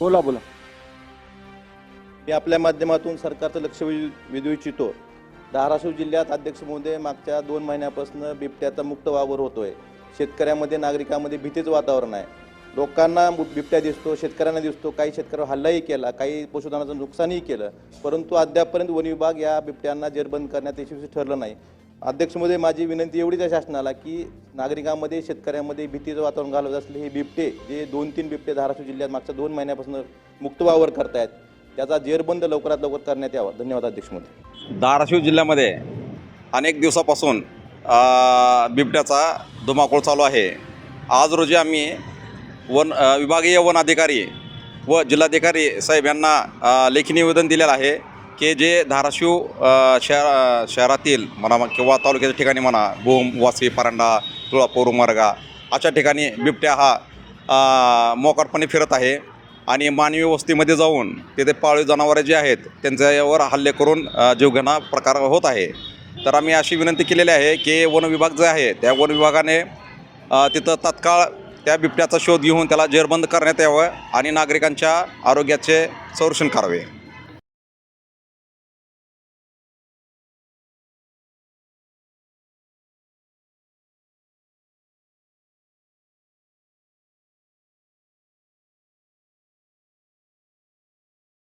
बोला बोला. मी आपल्या माध्यमातून सरकारचं लक्ष वेधू इच्छितो धाराशिव जिल्ह्यात अध्यक्ष महोदय मागच्या दोन महिन्यापासून बिबट्याचा मुक्त वावर होतोय. शेतकऱ्यामध्ये नागरिकांमध्ये भीतीचं वातावरण आहे. लोकांना बिबट्या दिसतो शेतकऱ्यांना दिसतो. काही शेतकऱ्यावर हल्लाही केला काही पशुधनाचं नुकसानही केलं. परंतु अद्यापपर्यंत वन विभाग या बिबट्यांना जेरबंद करण्यात यशस्वी ठरलं नाही. अध्यक्षमध्ये माझी विनंती एवढीच आहे शासनाला की नागरिकांमध्ये शेतकऱ्यांमध्ये भीतीचं वातावरण घालवत असले हे बिबटे जे दोन तीन बिबटे धाराशिव जिल्ह्यात मागच्या दोन महिन्यापासून मुक्त वावर करतायत त्याचा जेरबंद लवकरात लवकर करण्यात यावा. धन्यवाद अध्यक्षमध्ये. धाराशिव जिल्ह्यामध्ये अनेक दिवसापासून बिबट्याचा धुमाकूळ चालू आहे. आज रोजी आम्ही वन विभागीय वन अधिकारी व जिल्हाधिकारी साहेब यांना लेखी निवेदन दिलेलं आहे. की जे धाराशिव शहर शहरातील म्हणा मग किंवा तालुक्याच्या ठिकाणी म्हणा भूम वासी परांडा तुळापूर उमरगा अशा ठिकाणी बिबट्या हा मोकारपणे मोकाटपणे फिरत आहे. आणि मानवी वस्तीमध्ये जाऊन तिथे पाळीव जनावरे जे आहेत त्यांच्यावर हल्ले करून जीवघेणा प्रकार होत आहे. तर आम्ही अशी विनंती केलेली आहे की वन विभाग जे आहे त्या वन विभागाने तिथं तत्काळ त्या बिबट्याचा शोध घेऊन त्याला जेरबंद करण्यात यावं आणि नागरिकांच्या आरोग्याचे संरक्षण करावे.